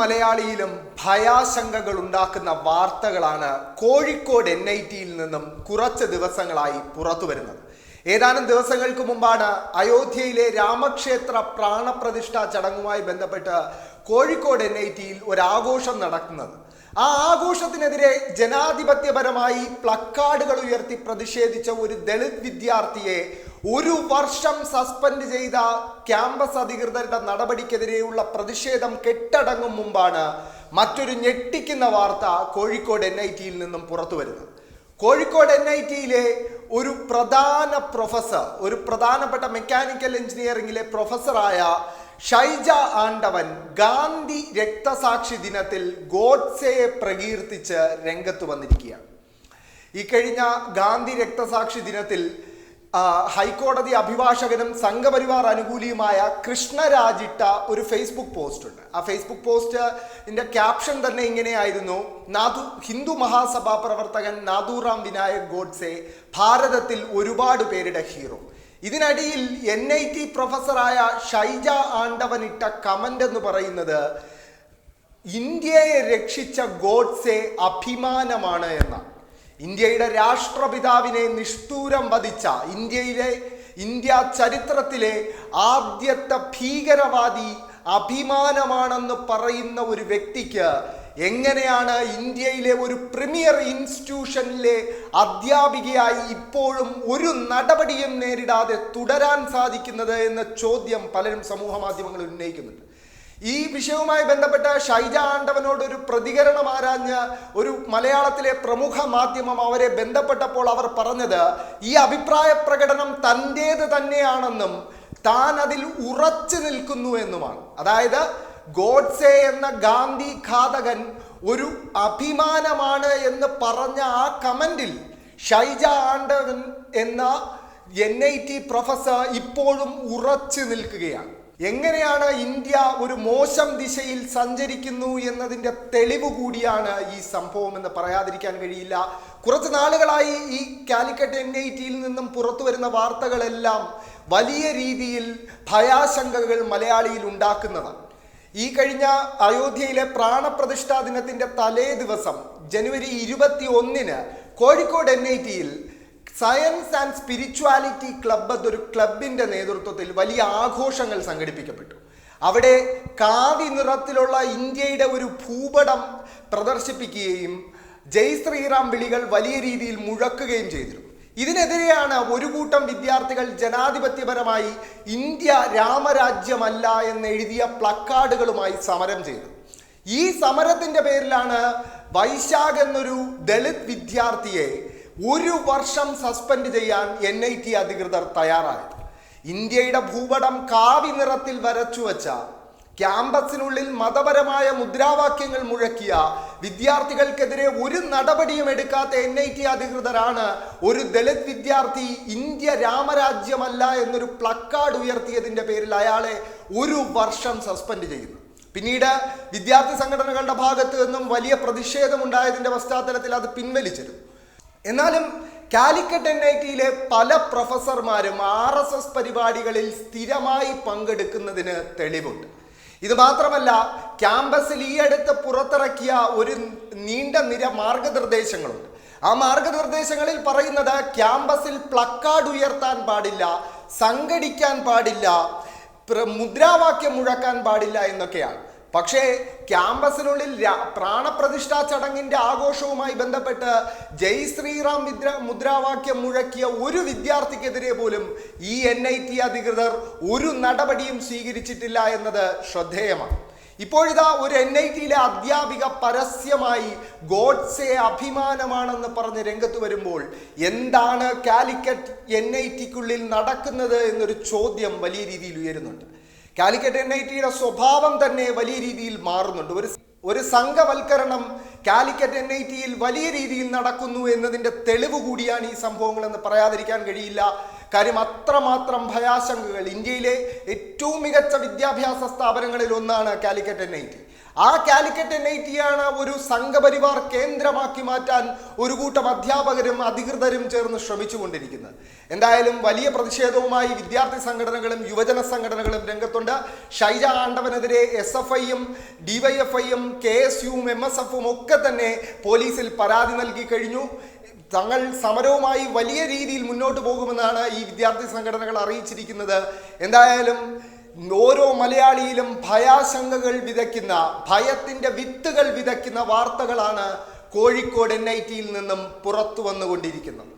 മലയാളിയിലും ഭയാശങ്കകൾ ഉണ്ടാക്കുന്ന വാർത്തകളാണ് Kozhikode N I ടിയിൽ നിന്നും കുറച്ച് ദിവസങ്ങളായി പുറത്തു വരുന്നത്. ഏതാനും ദിവസങ്ങൾക്ക് മുമ്പാണ് അയോധ്യയിലെ രാമക്ഷേത്ര പ്രാണപ്രതിഷ്ഠാ ചടങ്ങുമായി ബന്ധപ്പെട്ട് കോഴിക്കോട് എൻ ഐ ടിയിൽ ഒരാഘോഷം നടക്കുന്നത്. ആ ആഘോഷത്തിനെതിരെ ജനാധിപത്യപരമായി പ്ലക്കാർഡുകൾ ഉയർത്തി പ്രതിഷേധിച്ച ഒരു ദളിത് വിദ്യാർത്ഥിയെ ഒരു വർഷം സസ്പെൻഡ് ചെയ്ത ക്യാമ്പസ് അധികൃതരുടെ നടപടിക്കെതിരെയുള്ള പ്രതിഷേധം കെട്ടടങ്ങും മുമ്പാണ് മറ്റൊരു ഞെട്ടിക്കുന്ന വാർത്ത കോഴിക്കോട് എൻ ഐ ടിയിൽ നിന്നും പുറത്തു വരുന്നത് കോഴിക്കോട് എൻ ഐ ടിയിലെ ഒരു പ്രധാന പ്രൊഫസർ ഒരു പ്രധാനപ്പെട്ട മെക്കാനിക്കൽ എഞ്ചിനീയറിംഗിലെ പ്രൊഫസറായ ഷൈജ ആണ്ടവൻ ഗാന്ധി രക്തസാക്ഷി ദിനത്തിൽ ഗോഡ്സയെ പ്രകീർത്തിച്ച് രംഗത്ത് വന്നിരിക്കുകയാണ്. ഈ കഴിഞ്ഞ ഗാന്ധി രക്തസാക്ഷി ദിനത്തിൽ ഹൈക്കോടതി അഭിഭാഷകനും സംഘപരിവാർ അനുകൂലിയുമായ കൃഷ്ണരാജിട്ട ഒരു ഫേസ്ബുക്ക് പോസ്റ്റ് ഉണ്ട്. ആ ഫേസ്ബുക്ക് പോസ്റ്റിന്റെ ക്യാപ്ഷൻ തന്നെ ഇങ്ങനെയായിരുന്നു. നാദു ഹിന്ദു മഹാസഭാ പ്രവർത്തകൻ നാദൂറാം വിനായക് ഗോഡ്സെ ഭാരതത്തിൽ ഒരുപാട് പേരുടെ ഹീറോ ഇതിനടിയിൽ എൻ ഐ ടി പ്രൊഫസറായ ഷൈജ ആണ്ടവനിട്ട കമന്റ് എന്ന് പറയുന്നത് ഇന്ത്യയെ രക്ഷിച്ച ഗോഡ്സെ അഭിമാനമാണ് എന്നാണ്. ഇന്ത്യയുടെ രാഷ്ട്രപിതാവിനെ നിഷ്ഠൂരം വധിച്ച ഇന്ത്യയിലെ ഇന്ത്യ ചരിത്രത്തിലെ ആദ്യത്തെ ഭീകരവാദി അഭിമാനമാണെന്ന് പറയുന്ന ഒരു വ്യക്തിക്ക് എങ്ങനെയാണ് ഇന്ത്യയിലെ ഒരു പ്രീമിയർ ഇൻസ്റ്റിറ്റ്യൂഷനിലെ അധ്യാപികയായി ഇപ്പോഴും ഒരു നടപടിയും നേരിടാതെ തുടരാൻ സാധിക്കുന്നത് എന്ന ചോദ്യം പലരും സമൂഹ മാധ്യമങ്ങളിൽ ഉന്നയിക്കുന്നുണ്ട്. ഈ വിഷയവുമായി ബന്ധപ്പെട്ട ഷൈജ ആണ്ടവനോട് ഒരു പ്രതികരണം ആരാഞ്ഞ് ഒരു മലയാളത്തിലെ പ്രമുഖ മാധ്യമം അവരെ ബന്ധപ്പെട്ടപ്പോൾ അവർ പറഞ്ഞത് ഈ അഭിപ്രായ പ്രകടനം തന്റേത് തന്നെയാണെന്നും താൻ അതിൽ ഉറച്ചു നിൽക്കുന്നു എന്നുമാണ്. അതായത് ഗോഡ്സെ എന്ന ഗാന്ധി ഘാതകൻ ഒരു അഭിമാനമാണ് എന്ന് പറഞ്ഞ ആ കമന്റിൽ ഷൈജ ആണ്ടവൻ എന്ന എൻ ഐ ടി പ്രൊഫസർ ഇപ്പോഴും ഉറച്ചു നിൽക്കുകയാണ്. എങ്ങനെയാണ് ഇന്ത്യ ഒരു മോശം ദിശയിൽ സഞ്ചരിക്കുന്നു എന്നതിന്റെ തെളിവ് കൂടിയാണ് ഈ സംഭവം എന്ന് പറയാതിരിക്കാൻ കഴിയില്ല. കുറച്ച് നാളുകളായി ഈ കാലിക്കറ്റ് എൻ ഐ ടിയിൽ നിന്നും പുറത്തു വരുന്ന വാർത്തകളെല്ലാം വലിയ രീതിയിൽ ഭയാശങ്കകൾ മലയാളിയിൽ ഉണ്ടാക്കുന്നതാണ്. ഈ കഴിഞ്ഞ അയോധ്യയിലെ പ്രാണപ്രതിഷ്ഠാ ദിനത്തിന്റെ തലേ ദിവസം ജനുവരി ഇരുപത്തി ഒന്നിന് കോഴിക്കോട് എൻ ഐ ടിയിൽ സയൻസ് ആൻഡ് സ്പിരിച്വാലിറ്റി ക്ലബ്ബ് എന്നൊരു ക്ലബിന്റെ നേതൃത്വത്തിൽ വലിയ ആഘോഷങ്ങൾ സംഘടിപ്പിക്കപ്പെട്ടു. അവിടെ കാതി നിറത്തിലുള്ള ഇന്ത്യയുടെ ഒരു ഭൂപടം പ്രദർശിപ്പിക്കുകയും ജയ് ശ്രീറാം വിളികൾ വലിയ രീതിയിൽ മുഴക്കുകയും ചെയ്തിരുന്നു. ഇതിനെതിരെയാണ് ഒരു കൂട്ടം വിദ്യാർത്ഥികൾ ജനാധിപത്യപരമായി ഇന്ത്യ രാമരാജ്യമല്ല എന്ന് എഴുതിയ പ്ലക്കാർഡുകളുമായി സമരം ചെയ്തത്. ഈ സമരത്തിന്റെ പേരിലാണ് വൈശാഖ് എന്നൊരു ദളിത് വിദ്യാർത്ഥിയെ ഒരു വർഷം സസ്പെൻഡ് ചെയ്യാൻ എൻ ഐ ടി അധികൃതർ തയ്യാറായത്. ഇന്ത്യയുടെ ഭൂപടം കാവി നിറത്തിൽ വരച്ചു വച്ച ക്യാമ്പസിനുള്ളിൽ മതപരമായ മുദ്രാവാക്യങ്ങൾ മുഴക്കിയ വിദ്യാർത്ഥികൾക്കെതിരെ ഒരു നടപടിയും എടുക്കാത്ത എൻ ഐ ടി അധികൃതരാണ് ഒരു ദളിത് വിദ്യാർത്ഥി ഇന്ത്യ രാമരാജ്യമല്ല എന്നൊരു പ്ലക്കാർഡ് ഉയർത്തിയതിന്റെ പേരിൽ അയാളെ ഒരു വർഷം സസ്പെൻഡ് ചെയ്യുന്നു. പിന്നീട് വിദ്യാർത്ഥി സംഘടനകളുടെ ഭാഗത്തു നിന്നും വലിയ പ്രതിഷേധമുണ്ടായതിന്റെ പശ്ചാത്തലത്തിൽ അത് പിൻവലിച്ചിരുന്നു. എന്നാലും കാലിക്കറ്റ് എൻ ഐ ടിയിലെ പല പ്രൊഫസർമാരും ആർ എസ് എസ് പരിപാടികളിൽ സ്ഥിരമായി പങ്കെടുക്കുന്നതിന് തെളിവുണ്ട്. ഇത് മാത്രമല്ല ക്യാമ്പസിൽ ഈ അടുത്ത് പുറത്തിറക്കിയ ഒരു നീണ്ട നിര മാർഗനിർദ്ദേശങ്ങളുണ്ട്. ആ മാർഗനിർദ്ദേശങ്ങളിൽ പറയുന്നത് ക്യാമ്പസിൽ പ്ലക്കാർഡ് ഉയർത്താൻ പാടില്ല സംഘടിക്കാൻ പാടില്ല മുദ്രാവാക്യം മുഴക്കാൻ പാടില്ല എന്നൊക്കെയാണ്. പക്ഷേ ക്യാമ്പസിനുള്ളിൽ പ്രാണപ്രതിഷ്ഠാ ചടങ്ങിന്റെ ആഘോഷവുമായി ബന്ധപ്പെട്ട് ജയ് ശ്രീറാം മുദ്ര മുദ്രാവാക്യം മുഴക്കിയ ഒരു വിദ്യാർത്ഥിക്കെതിരെ പോലും ഈ എൻ ഐ ടി അധികൃതർ ഒരു നടപടിയും സ്വീകരിച്ചിട്ടില്ല എന്നത് ശ്രദ്ധേയമാണ്. ഇപ്പോഴിതാ ഒരു എൻ ഐ ടിയിലെ അധ്യാപിക പരസ്യമായി ഗോഡ്സെ അഭിമാനമാണെന്ന് പറഞ്ഞ് രംഗത്ത് വരുമ്പോൾ എന്താണ് കാലിക്കറ്റ് എൻ ഐ ടിക്കുള്ളിൽ നടക്കുന്നത് എന്നൊരു ചോദ്യം വലിയ രീതിയിൽ ഉയരുന്നുണ്ട്. കാലിക്കറ്റ് എൻ ഐ ടിയുടെ സ്വഭാവം തന്നെ വലിയ രീതിയിൽ മാറുന്നുണ്ട്. ഒരു ഒരു സംഘവൽക്കരണം കാലിക്കറ്റ് എൻ ഐ ടിയിൽ വലിയ രീതിയിൽ നടക്കുന്നു എന്നതിന്റെ തെളിവ് കൂടിയാണ് ഈ സംഭവങ്ങളെന്ന് പറയാതിരിക്കാൻ കഴിയില്ല. കാര്യം അത്രമാത്രം ഭയാശങ്കകൾ. ഇന്ത്യയിലെ ഏറ്റവും മികച്ച വിദ്യാഭ്യാസ സ്ഥാപനങ്ങളിൽ ഒന്നാണ് കാലിക്കറ്റ് എൻ ഐ ടി. ആ കാലിക്കറ്റ് എൻ ഐ ടിയാണ് ഒരു സംഘപരിവാർ കേന്ദ്രമാക്കി മാറ്റാൻ ഒരു കൂട്ടം അധ്യാപകരും അധികൃതരും ചേർന്ന് ശ്രമിച്ചുകൊണ്ടിരിക്കുന്നത്. എന്തായാലും വലിയ പ്രതിഷേധവുമായി വിദ്യാർത്ഥി സംഘടനകളും യുവജന സംഘടനകളും രംഗത്തുണ്ട്. ഷൈജ ആണ്ടവനെതിരെ എസ് എഫ് ഐയും ഡിവൈഎഫ്ഐയും കെ എസ് യുവും എം എസ് എഫും ഒക്കെ തന്നെ പോലീസിൽ പരാതി നൽകി കഴിഞ്ഞു. തങ്ങൾ സമരവുമായി വലിയ രീതിയിൽ മുന്നോട്ട് പോകുമെന്നാണ് ഈ വിദ്യാർത്ഥി സംഘടനകൾ അറിയിച്ചിരിക്കുന്നത്. എന്തായാലും ഓരോ മലയാളിയിലും ഭയാശങ്കകൾ വിതയ്ക്കുന്ന ഭയത്തിന്റെ വിത്തുകൾ വിതയ്ക്കുന്ന വാർത്തകളാണ് കോഴിക്കോട് എൻ ഐ ടിയിൽ നിന്നും പുറത്തു വന്നുകൊണ്ടിരിക്കുന്നത്